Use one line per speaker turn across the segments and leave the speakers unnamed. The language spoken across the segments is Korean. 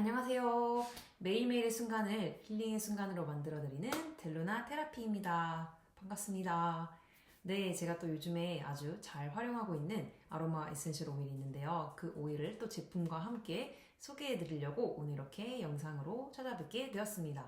안녕하세요. 매일매일의 순간을 힐링의 순간으로 만들어드리는 델루나 테라피입니다. 반갑습니다. 네, 제가 또 요즘에 아주 잘 활용하고 있는 아로마 에센셜 오일이 있는데요. 그 오일을 또 제품과 함께 소개해드리려고 오늘 이렇게 영상으로 찾아뵙게 되었습니다.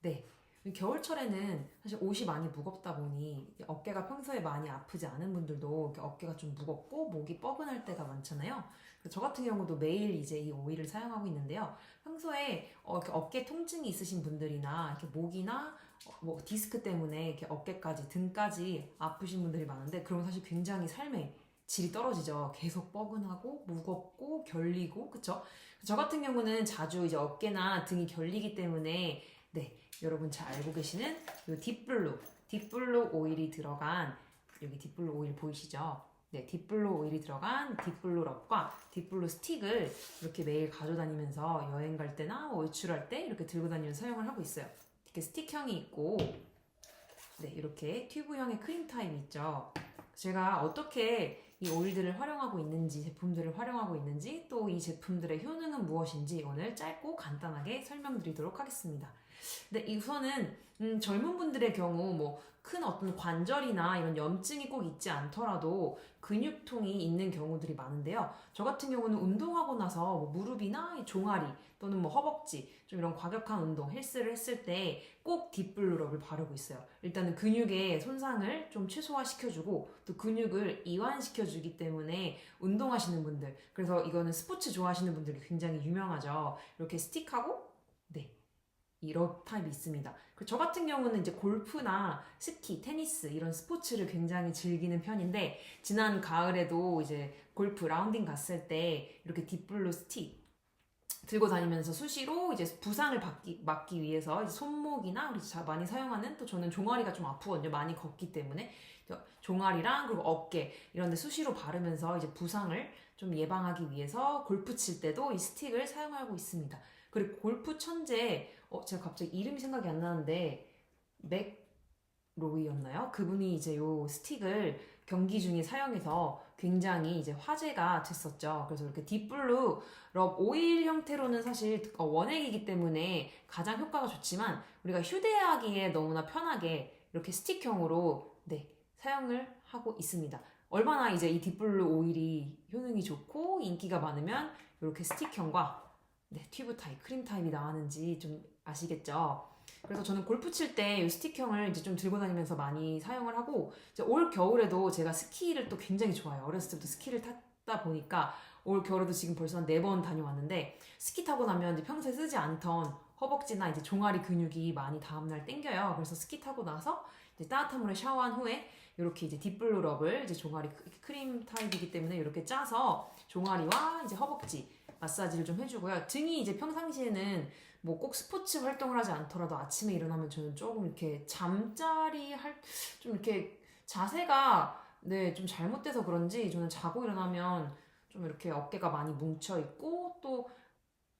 네. 겨울철에는 사실 옷이 많이 무겁다 보니 어깨가 평소에 많이 아프지 않은 분들도 어깨가 좀 무겁고 목이 뻐근할 때가 많잖아요. 저 같은 경우도 매일 이제 이 오일을 사용하고 있는데요. 평소에 어, 어깨 통증이 있으신 분들이나 이렇게 목이나 어, 뭐 디스크 때문에 이렇게 어깨까지 등까지 아프신 분들이 많은데 그러면 사실 굉장히 삶의 질이 떨어지죠. 계속 뻐근하고 무겁고 결리고 그쵸? 저 같은 경우는 자주 이제 어깨나 등이 결리기 때문에 네 여러분 잘 알고 계시는 이 딥블루 딥블루 오일이 들어간 여기 딥블루 오일 보이시죠? 네, 딥블루 오일이 들어간 딥블루 럽과 딥블루 스틱을 이렇게 매일 가져다니면서 여행 갈 때나 외출할 때 이렇게 들고 다니면서 사용을 하고 있어요. 이렇게 스틱형이 있고 네, 이렇게 튜브형의 크림 타입이 있죠. 제가 어떻게 이 오일들을 활용하고 있는지, 제품들을 활용하고 있는지, 또 이 제품들의 효능은 무엇인지 오늘 짧고 간단하게 설명드리도록 하겠습니다. 네, 우선은 음, 젊은 분들의 경우 뭐 큰 어떤 관절이나 이런 염증이 꼭 있지 않더라도 근육통이 있는 경우들이 많은데요. 저 같은 경우는 운동하고 나서 뭐 무릎이나 이 종아리 또는 뭐 허벅지 좀 이런 과격한 운동 헬스를 했을 때 꼭 딥블루럽을 바르고 있어요. 일단은 근육의 손상을 좀 최소화시켜주고 또 근육을 이완시켜주기 때문에 운동하시는 분들 그래서 이거는 스포츠 좋아하시는 분들이 굉장히 유명하죠. 이렇게 스틱하고 네 이런 타입이 있습니다. 그저 같은 경우는 이제 골프나 스키, 테니스 이런 스포츠를 굉장히 즐기는 편인데 지난 가을에도 이제 골프 라운딩 갔을 때 이렇게 딥블루 스틱 들고 다니면서 수시로 이제 부상을 받기, 막기 위해서 손목이나 많이 사용하는 또 저는 종아리가 좀 아프거든요. 많이 걷기 때문에 종아리랑 그리고 어깨 이런 데 수시로 바르면서 이제 부상을 좀 예방하기 위해서 골프 칠 때도 이 스틱을 사용하고 있습니다. 그리고 골프 천재 어 제가 갑자기 이름이 생각이 안 나는데 맥 로이였나요? 그분이 이제 요 스틱을 경기 중에 사용해서 굉장히 이제 화제가 됐었죠. 그래서 이렇게 딥블루 럽 오일 형태로는 사실 어, 원액이기 때문에 가장 효과가 좋지만 우리가 휴대하기에 너무나 편하게 이렇게 스틱형으로 네 사용을 하고 있습니다. 얼마나 이제 이 딥블루 오일이 효능이 좋고 인기가 많으면 이렇게 스틱형과 네, 튜브 타입, 크림 타입이 나왔는지 좀 아시겠죠? 그래서 저는 골프 칠 때 이 스틱형을 이제 좀 들고 다니면서 많이 사용을 하고 올 겨울에도 제가 스키를 또 굉장히 좋아해요. 어렸을 때부터 스키를 탔다 보니까 올 겨울에도 지금 벌써 한 네 번 다녀왔는데 스키 타고 나면 이제 평소에 쓰지 않던 허벅지나 이제 종아리 근육이 많이 다음날 땡겨요. 그래서 스키 타고 나서 따뜻한 물에 샤워한 후에 이렇게 이제 딥블루 럽을 이제 종아리 크- 크림 타입이기 때문에 이렇게 짜서 종아리와 이제 허벅지 마사지를 좀 해주고요. 등이 이제 평상시에는 뭐 꼭 스포츠 활동을 하지 않더라도 아침에 일어나면 저는 조금 이렇게 잠자리 할 좀 이렇게 자세가 네 좀 잘못돼서 그런지 저는 자고 일어나면 좀 이렇게 어깨가 많이 뭉쳐 있고 또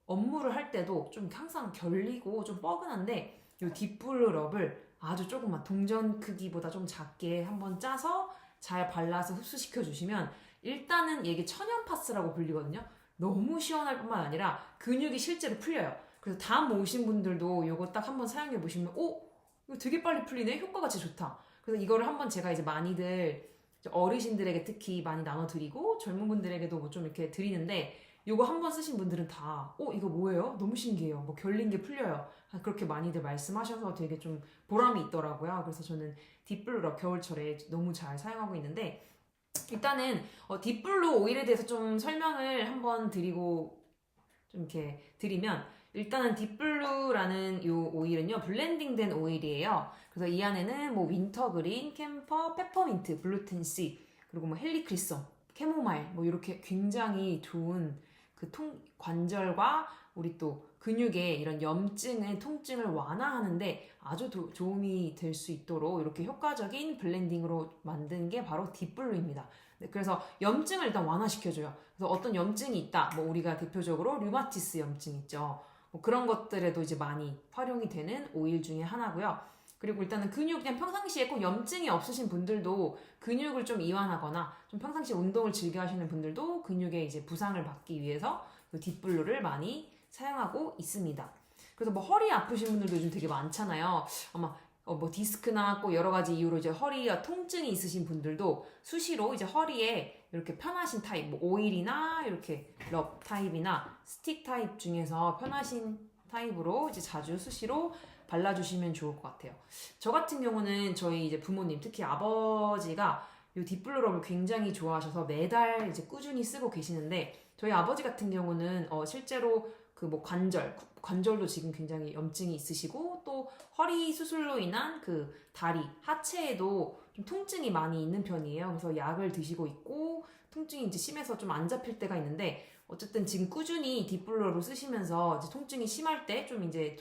업무를 할 때도 좀 항상 결리고 좀 뻐근한데 이 딥블루 럽을 아주 조금만 동전 크기보다 좀 작게 한번 짜서 잘 발라서 흡수시켜 주시면 일단은 이게 천연 파스라고 불리거든요. 너무 시원할 뿐만 아니라 근육이 실제로 풀려요. 그래서 다음 오신 분들도 이거 딱 한번 사용해 보시면 오 이거 되게 빨리 풀리네 효과가 진짜 좋다. 그래서 이거를 한번 제가 이제 많이들 어르신들에게 특히 많이 나눠드리고 젊은 분들에게도 뭐 좀 이렇게 드리는데 이거 한 번 쓰신 분들은 다 어 이거 뭐예요? 너무 신기해요. 뭐 결린 게 풀려요. 아, 그렇게 많이들 말씀하셔서 되게 좀 보람이 있더라고요. 그래서 저는 딥블루럽 겨울철에 너무 잘 사용하고 있는데 일단은 어, 딥블루 오일에 대해서 좀 설명을 한번 드리고 좀 이렇게 드리면 일단은 딥블루라는 이 오일은요 블렌딩된 오일이에요. 그래서 이 안에는 뭐 윈터 그린, 캠퍼, 페퍼민트, 블루텐씨 그리고 뭐 헬리크리송, 캐모마일 뭐 이렇게 굉장히 좋은 그 통 관절과 우리 또 근육의 이런 염증의 통증을 완화하는데 아주 도, 도움이 될 수 있도록 이렇게 효과적인 블렌딩으로 만든 게 바로 딥블루입니다. 네, 그래서 염증을 일단 완화시켜줘요. 그래서 어떤 염증이 있다. 뭐 우리가 대표적으로 류마티스 염증 있죠. 뭐 그런 것들에도 이제 많이 활용이 되는 오일 중에 하나고요. 그리고 일단은 근육 그냥 평상시에 꼭 염증이 없으신 분들도 근육을 좀 이완하거나 좀 평상시에 운동을 즐겨 하시는 분들도 근육에 이제 부상을 받기 위해서 그 딥블루를 많이 사용하고 있습니다. 그래서 뭐 허리 아프신 분들도 요즘 되게 많잖아요. 아마 어, 뭐 디스크나 꼭 여러 가지 이유로 이제 허리가 통증이 있으신 분들도 수시로 이제 허리에 이렇게 편하신 타입, 뭐 오일이나 이렇게 럽 타입이나 스틱 타입 중에서 편하신 타입으로 이제 자주 수시로 발라주시면 좋을 것 같아요. 저 같은 경우는 저희 이제 부모님, 특히 아버지가 이 딥블루 럽을 굉장히 좋아하셔서 매달 이제 꾸준히 쓰고 계시는데 저희 아버지 같은 경우는 어 실제로 그 뭐 관절, 관절도 지금 굉장히 염증이 있으시고 또 허리 수술로 인한 그 다리, 하체에도 좀 통증이 많이 있는 편이에요. 그래서 약을 드시고 있고 통증이 이제 심해서 좀 안 잡힐 때가 있는데 어쨌든 지금 꾸준히 딥블러로 쓰시면서 통증이 심할 때 좀 이제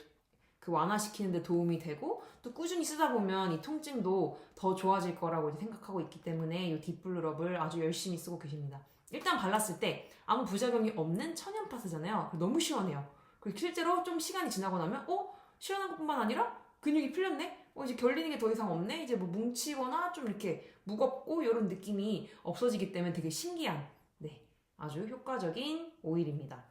그 완화시키는데 도움이 되고 또 꾸준히 쓰다 보면 이 통증도 더 좋아질 거라고 생각하고 있기 때문에 이 딥블루럽을 아주 열심히 쓰고 계십니다. 일단 발랐을 때 아무 부작용이 없는 천연 파스잖아요. 너무 시원해요. 그리고 실제로 좀 시간이 지나고 나면 어 시원한 것뿐만 아니라 근육이 풀렸네. 어 이제 결리는 게 더 이상 없네. 이제 뭐 뭉치거나 좀 이렇게 무겁고 이런 느낌이 없어지기 때문에 되게 신기한 네 아주 효과적인 오일입니다.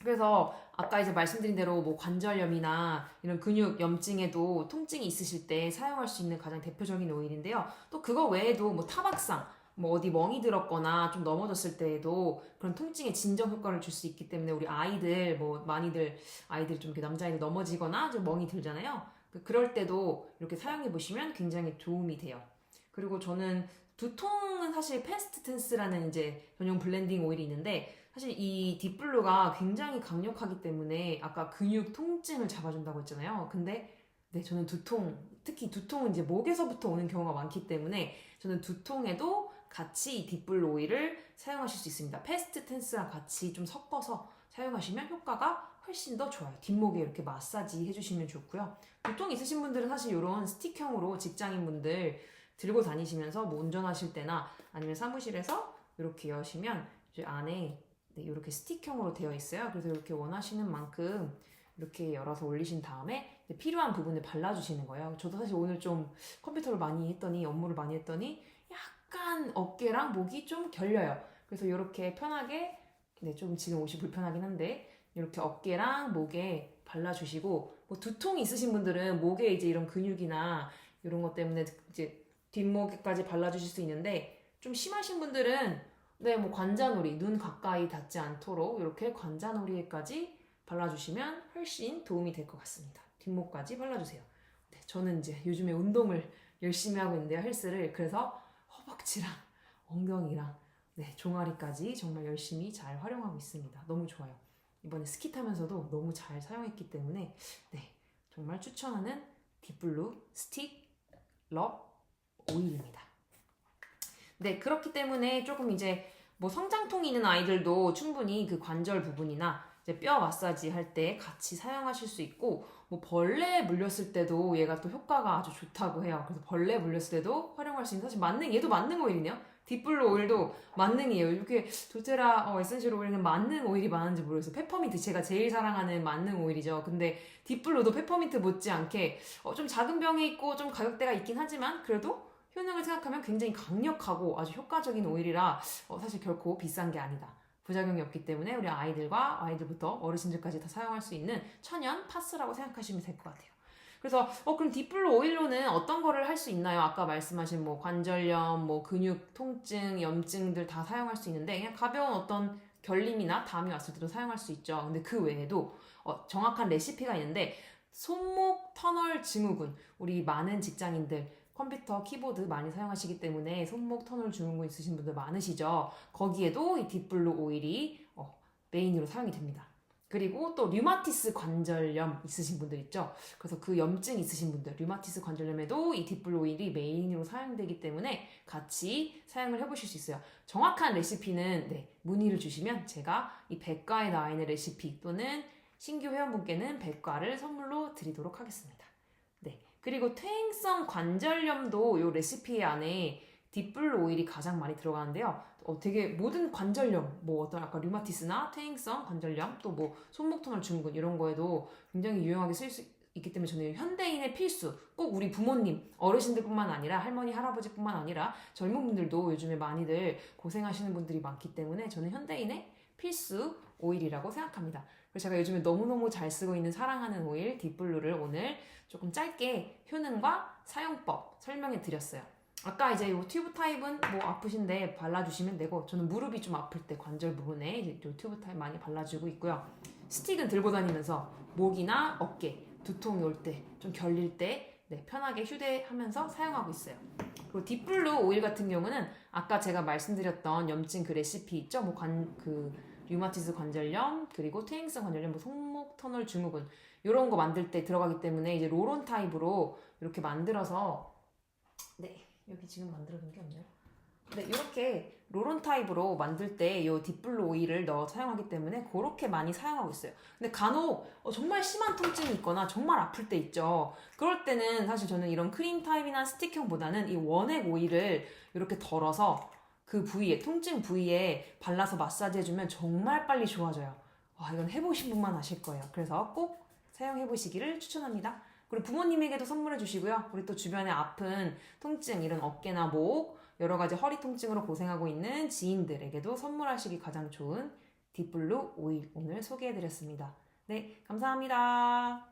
그래서 아까 이제 말씀드린 대로 뭐 관절염이나 이런 근육 염증에도 통증이 있으실 때 사용할 수 있는 가장 대표적인 오일인데요. 또 그거 외에도 뭐 타박상, 뭐 어디 멍이 들었거나 좀 넘어졌을 때에도 그런 통증에 진정 효과를 줄 수 있기 때문에 우리 아이들 뭐 많이들 아이들 좀 이렇게 남자아이들 넘어지거나 좀 멍이 들잖아요. 그- 그럴 때도 이렇게 사용해 보시면 굉장히 도움이 돼요. 그리고 저는 두통은 사실 패스트 텐스라는 이제 전용 블렌딩 오일이 있는데 사실 이 딥블루가 굉장히 강력하기 때문에 아까 근육 통증을 잡아준다고 했잖아요. 근데 네 저는 두통 특히 두통은 이제 목에서부터 오는 경우가 많기 때문에 저는 두통에도 같이 이 딥블루 오일을 사용하실 수 있습니다. 패스트 텐스랑 같이 좀 섞어서 사용하시면 효과가 훨씬 더 좋아요. 뒷목에 이렇게 마사지 해주시면 좋고요. 두통 있으신 분들은 사실 이런 스틱형으로 직장인분들 들고 다니시면서 뭐 운전하실 때나 아니면 사무실에서 이렇게 여시면 이제 안에 네, 이렇게 스틱형으로 되어 있어요. 그래서 이렇게 원하시는 만큼 이렇게 열어서 올리신 다음에 필요한 부분을 발라주시는 거예요. 저도 사실 오늘 좀 컴퓨터를 많이 했더니 업무를 많이 했더니 약간 어깨랑 목이 좀 결려요. 그래서 이렇게 편하게 네, 좀 지금 옷이 불편하긴 한데 이렇게 어깨랑 목에 발라주시고 뭐 두통이 있으신 분들은 목에 이제 이런 근육이나 이런 것 때문에 이제 뒷목에까지 발라주실 수 있는데 좀 심하신 분들은 네, 뭐 관자놀이 눈 가까이 닿지 않도록 이렇게 관자놀이에까지 발라주시면 훨씬 도움이 될 것 같습니다. 뒷목까지 발라주세요. 네, 저는 이제 요즘에 운동을 열심히 하고 있는데요, 헬스를 그래서 허벅지랑 엉덩이랑 네, 종아리까지 정말 열심히 잘 활용하고 있습니다. 너무 좋아요. 이번에 스키 타면서도 너무 잘 사용했기 때문에 네, 정말 추천하는 딥블루 스틱 럽 오일입니다. 네, 그렇기 때문에 조금 이제 뭐 성장통이 있는 아이들도 충분히 그 관절 부분이나 이제 뼈 마사지 할 때 같이 사용하실 수 있고 뭐 벌레 물렸을 때도 얘가 또 효과가 아주 좋다고 해요. 그래서 벌레 물렸을 때도 활용할 수 있는 사실 만능 얘도 만능 오일이네요. 딥블루 오일도 만능이에요. 이렇게 도테라 어, 에센셜 오일은 만능 오일이 많은지 모르겠어요. 페퍼민트 제가 제일 사랑하는 만능 오일이죠. 근데 딥블루도 페퍼민트 못지않게 어, 좀 작은 병에 있고 좀 가격대가 있긴 하지만 그래도 효능을 생각하면 굉장히 강력하고 아주 효과적인 오일이라 어, 사실 결코 비싼 게 아니다. 부작용이 없기 때문에 우리 아이들과 아이들부터 어르신들까지 다 사용할 수 있는 천연 파스라고 생각하시면 될 것 같아요. 그래서 어 그럼 딥블루 오일로는 어떤 거를 할 수 있나요? 아까 말씀하신 뭐 관절염, 뭐 근육 통증, 염증들 다 사용할 수 있는데 그냥 가벼운 어떤 결림이나 담이 왔을 때도 사용할 수 있죠. 근데 그 외에도 어, 정확한 레시피가 있는데 손목 터널 증후군 우리 많은 직장인들 컴퓨터 키보드 많이 사용하시기 때문에 손목 터널 증후군 있으신 분들 많으시죠. 거기에도 이 딥블루 오일이 어, 메인으로 사용이 됩니다. 그리고 또 류마티스 관절염 있으신 분들 있죠. 그래서 그 염증 있으신 분들, 류마티스 관절염에도 이 딥블루 오일이 메인으로 사용되기 때문에 같이 사용을 해보실 수 있어요. 정확한 레시피는 네, 문의를 주시면 제가 이 백과에 나와 있는 레시피 또는 신규 회원분께는 백과를 선물로 드리도록 하겠습니다. 네. 그리고 퇴행성 관절염도 이 레시피 안에 딥블루 오일이 가장 많이 들어가는데요. 어, 되게 모든 관절염, 뭐 어떤 아까 류마티스나 퇴행성 관절염, 또 뭐 손목 터널 증후군 이런 거에도 굉장히 유용하게 쓸 수 있기 때문에 저는 현대인의 필수, 꼭 우리 부모님, 어르신들뿐만 아니라 할머니, 할아버지뿐만 아니라 젊은 분들도 요즘에 많이들 고생하시는 분들이 많기 때문에 저는 현대인의 필수 오일이라고 생각합니다. 그래서 제가 요즘에 너무너무 잘 쓰고 있는 사랑하는 오일 딥블루를 오늘 조금 짧게 효능과 사용법 설명해 드렸어요. 아까 이제 이 튜브 타입은 뭐 아프신데 발라주시면 되고 저는 무릎이 좀 아플 때 관절 부분에 이제 이 튜브 타입 많이 발라주고 있고요. 스틱은 들고 다니면서 목이나 어깨, 두통이 올 때, 좀 결릴 때 네, 편하게 휴대하면서 사용하고 있어요. 그리고 딥블루 오일 같은 경우는 아까 제가 말씀드렸던 염증 그 레시피 있죠? 뭐 관, 그 류마티스 관절염, 그리고 퇴행성 관절염, 뭐 손목 터널 증후군 이런 거 만들 때 들어가기 때문에 이제 로론 타입으로 이렇게 만들어서 네 여기 지금 만들어 놓은 게 없네요. 네 이렇게 로론 타입으로 만들 때 이 딥블루 오일을 넣어 사용하기 때문에 그렇게 많이 사용하고 있어요. 근데 간혹 어, 정말 심한 통증이 있거나 정말 아플 때 있죠. 그럴 때는 사실 저는 이런 크림 타입이나 스틱형보다는 이 원액 오일을 이렇게 덜어서 그 부위에 통증 부위에 발라서 마사지 해주면 정말 빨리 좋아져요. 와 이건 해보신 분만 아실 거예요. 그래서 꼭 사용해 보시기를 추천합니다. 그리고 부모님에게도 선물해 주시고요. 우리 또 주변에 아픈 통증 이런 어깨나 목 여러 가지 허리 통증으로 고생하고 있는 지인들에게도 선물하시기 가장 좋은 딥블루 오일 오늘 소개해 드렸습니다. 네, 감사합니다.